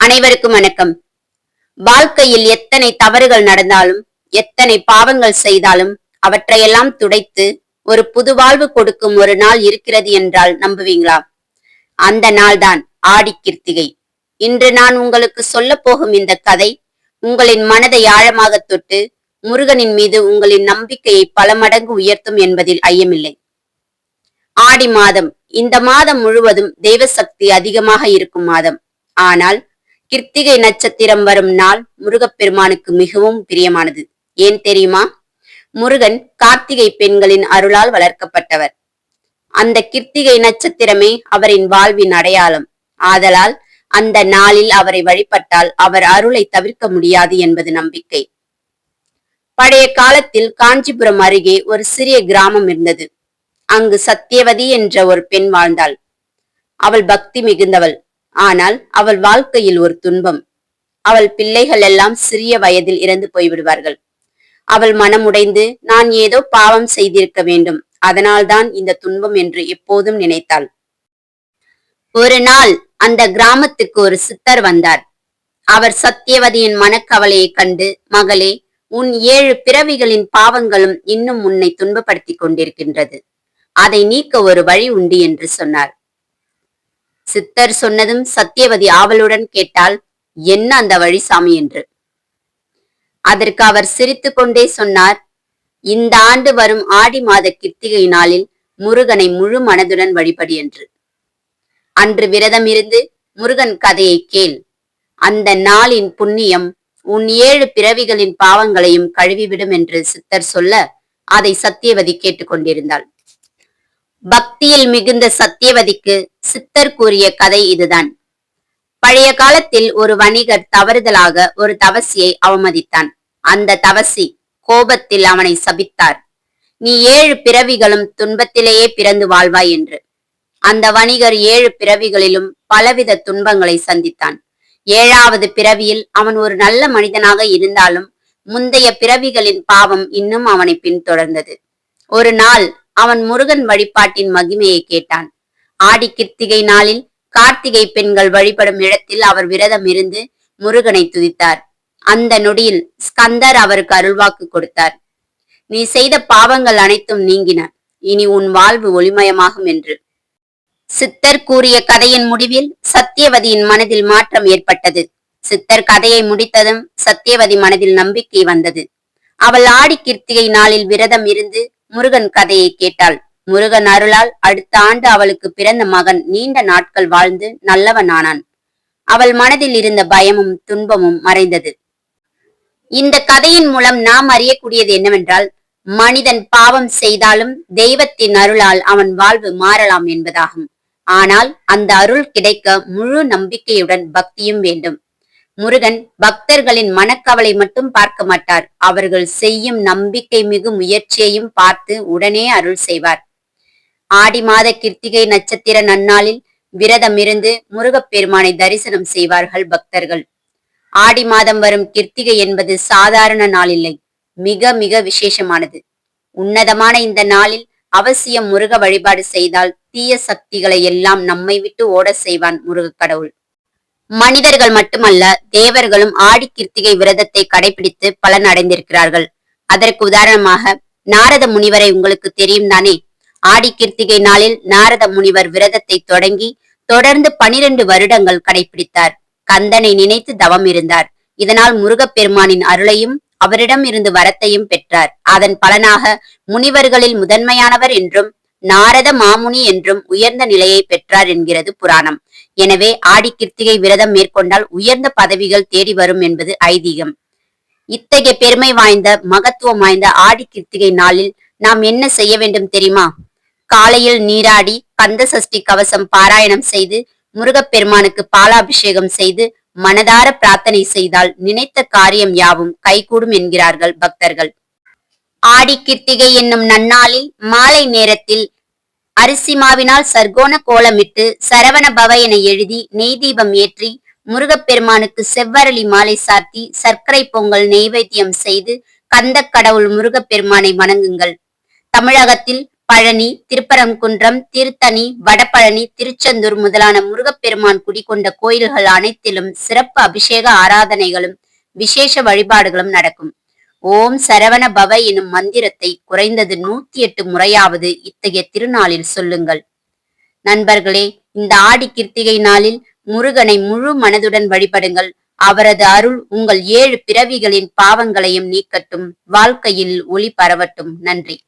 அனைவருக்கும் வணக்கம். வாழ்க்கையில் எத்தனை தவறுகள் நடந்தாலும் எத்தனை பாவங்கள் செய்தாலும் அவற்றையெல்லாம் துடைத்து ஒரு புது வாழ்வு கொடுக்கும் ஒரு நாள் இருக்கிறது என்றால் நம்புவீங்களா? அந்த நாள்தான் ஆடி கிருத்திகை. இன்று நான் உங்களுக்கு சொல்ல போகும் இந்த கதை உங்களின் மனதை ஆழமாக தொட்டு முருகனின் மீது உங்களின் நம்பிக்கையை பல மடங்கு உயர்த்தும் என்பதில் ஐயமில்லை. ஆடி மாதம் இந்த மாதம் முழுவதும் தெய்வ சக்தி அதிகமாக இருக்கும் மாதம். ஆனால் கிருத்திகை நட்சத்திரம் வரும் நாள் முருகப்பெருமானுக்கு மிகவும் பிரியமானது. ஏன் தெரியுமா? முருகன் கார்த்திகை பெண்களின் அருளால் வளர்க்கப்பட்டவர். அந்த கிருத்திகை நட்சத்திரமே அவரின் வாழ்வின் அடையாளம். ஆதலால் அந்த நாளில் அவரை வழிபட்டால் அவர் அருளை தவிர்க்க முடியாது என்பது நம்பிக்கை. பழைய காலத்தில் காஞ்சிபுரம் அருகே ஒரு சிறிய கிராமம் இருந்தது. அங்கு சத்தியவதி என்ற ஒரு பெண் வாழ்ந்தாள். அவள் பக்தி மிகுந்தவள். ஆனால் அவள் வாழ்க்கையில் ஒரு துன்பம். அவள் பிள்ளைகள் எல்லாம் சிறிய வயதில் இறந்து போய்விடுவார்கள். அவள் மனமுடைந்து நான் ஏதோ பாவம் செய்திருக்க வேண்டும். அதனால்தான் இந்த துன்பம் என்று எப்போதும் நினைத்தாள். ஒரு நாள் அந்த கிராமத்துக்கு ஒரு சித்தர் வந்தார். அவர் சத்தியவதியின் மனக்கவலையை கண்டு மகளே உன் ஏழு பிறவிகளின் பாவங்களும் இன்னும் உன்னை துன்பப்படுத்திக் கொண்டிருக்கின்றது. அதை நீக்க ஒரு வழி உண்டு என்று சொன்னார். சித்தர் சொன்னதும் சத்தியவதி ஆவலுடன் கேட்டால் என்ன அந்த வழி சாமி? என்று. அதற்கு அவர் சிரித்து கொண்டே சொன்னார் இந்த ஆண்டு வரும் ஆடி மாத கிருத்திகை நாளில் முருகனை முழு மனதுடன் வழிபடி என்று. அன்று விரதம் இருந்து முருகன் கதையை கேள். அந்த நாளின் புண்ணியம் உன் ஏழு பிறவிகளின் பாவங்களையும் கழுவிவிடும் என்று சித்தர் சொல்ல அதை சத்தியவதி கேட்டுக்கொண்டிருந்தாள் பக்தியில் மிகுந்த சத்தியவதிக்கு சித்தர் கூறிய கதை இதுதான். பழைய காலத்தில் ஒரு வணிகர் தவறுதலாக ஒரு தவசியை அவமதித்தான். அந்த தவசி கோபத்தில் அவனை சபித்தார். நீ ஏழு பிறவிகளும் துன்பத்திலேயே பிறந்து வாழ்வாய் என்று. அந்த வணிகர் ஏழு பிறவிகளிலும் பலவித துன்பங்களை சந்தித்தான். ஏழாவது பிறவியில் அவன் ஒரு நல்ல மனிதனாக இருந்தாலும் முந்தைய பிறவிகளின் பாவம் இன்னும் அவனை பின்தொடர்ந்தது. ஒரு நாள் அவன் முருகன் வழிபாட்டின் மகிமையை கேட்டான். ஆடி கிருத்திகை நாளில் கார்த்திகை பெண்கள் வழிபடும் இடத்தில் அவர் விரதம் இருந்து முருகனை துதித்தார். அந்த நொடியில் ஸ்கந்தர் அவருக்கு அருள்வாக்கு கொடுத்தார். நீ செய்த பாவங்கள் அனைத்தும் நீங்கின. இனி உன் வாழ்வு ஒளிமயமாகும் என்று. சித்தர் கூறிய கதையின் முடிவில் சத்தியவதியின் மனதில் மாற்றம் ஏற்பட்டது. சித்தர் கதையை முடித்ததும் சத்தியவதி மனதில் நம்பிக்கை வந்தது. அவள் ஆடி கிருத்திகை நாளில் விரதம் இருந்து முருகன் கதையை கேட்டாள். முருகன் அருளால் அடுத்த ஆண்டு அவளுக்கு பிறந்த மகன் நீண்ட நாட்கள் வாழ்ந்து நல்லவன் ஆனான் அவள் மனதில் இருந்த பயமும் துன்பமும் மறைந்தது. இந்த கதையின் மூலம் நாம் அறியக்கூடியது என்னவென்றால் மனிதன் பாவம் செய்தாலும் தெய்வத்தின் அருளால் அவன் வாழ்வு மாறலாம் என்பதாகும். ஆனால் அந்த அருள் கிடைக்க முழு நம்பிக்கையுடன் பக்தியும் வேண்டும். முருகன் பக்தர்களின் மனக்கவலை மட்டும் பார்க்க மாட்டார். அவர்கள் செய்யும் நம்பிக்கை மிகு முயற்சியையும் பார்த்து உடனே அருள் செய்வார். ஆடி மாத கிருத்திகை நட்சத்திர நன்னாளில் விரதம் இருந்து முருகப்பெருமானை தரிசனம் செய்வார்கள் பக்தர்கள். ஆடி மாதம் வரும் கிருத்திகை என்பது சாதாரண நாளில்லை. மிக மிக விசேஷமானது. உன்னதமான இந்த நாளில் அவசியம் முருக வழிபாடு செய்தால் தீய சக்திகளை எல்லாம் நம்மை விட்டு ஓட செய்வான் முருகக் கடவுள். மனிதர்கள் மட்டுமல்ல தேவர்களும் ஆடி கிருத்திகை விரதத்தை கடைபிடித்து பலன் அடைந்திருக்கிறார்கள் அதற்கு உதாரணமாக நாரத முனிவரை உங்களுக்கு தெரியும் தானே? ஆடி கிருத்திகை நாளில் நாரத முனிவர் விரதத்தை தொடங்கி தொடர்ந்து பனிரெண்டு வருடங்கள் கடைபிடித்தார். கந்தனை நினைத்து தவம் இருந்தார். இதனால் முருகப்பெருமானின் அருளையும் அவரிடம் இருந்து வரத்தையும் பெற்றார். அதன் பலனாக முனிவர்களில் முதன்மையானவர் என்றும் நாரத மாமுனி என்றும் உயர்ந்த நிலையை பெற்றார் என்கிறது புராணம். எனவே ஆடி கிருத்திகை விரதம் மேற்கொண்டால் உயர்ந்த பதவிகள் தேடி வரும் என்பது ஐதீகம். இத்தகைய பெருமை வாய்ந்த மகத்துவம் வாய்ந்த ஆடி கிருத்திகை நாளில் நாம் என்ன செய்ய வேண்டும் தெரியுமா? காலையில் நீராடி கந்த சஷ்டி கவசம் பாராயணம் செய்து முருகப்பெருமானுக்கு பாலாபிஷேகம் செய்து மனதார பிரார்த்தனை செய்தால் நினைத்த காரியம் யாவும் கைகூடும் என்கிறார்கள் பக்தர்கள். ஆடி கிருத்திகை என்னும் நன்னாளில் மாலை நேரத்தில் அரிசி மாவினால் சர்க்கோண கோலமிட்டு சரவண பவ என எழுதி நெய் தீபம் ஏற்றி முருகப்பெருமானுக்கு செவ்வரளி மாலை சாத்தி சர்க்கரை பொங்கல் நெய்வேத்தியம் செய்து கந்த கடவுள் முருகப்பெருமானை வணங்குங்கள். தமிழகத்தில் பழனி திருப்பரங்குன்றம் திருத்தணி வடபழனி திருச்செந்தூர் முதலான முருகப்பெருமான் குடிகொண்ட கோயில்கள் அனைத்திலும் சிறப்பு அபிஷேக ஆராதனைகளும் விசேஷ வழிபாடுகளும் நடக்கும். ஓம் சரவண பவ எனும் மந்திரத்தை குறைந்தது நூத்தி எட்டு முறையாவது இத்தகைய திருநாளில் சொல்லுங்கள். நண்பர்களே இந்த ஆடி கிருத்திகை நாளில் முருகனை முழு மனதுடன் வழிபடுங்கள். அவரது அருள் உங்கள் ஏழு பிறவிகளின் பாவங்களையும் நீக்கட்டும். வாழ்க்கையில் ஒளி பரவட்டும். நன்றி.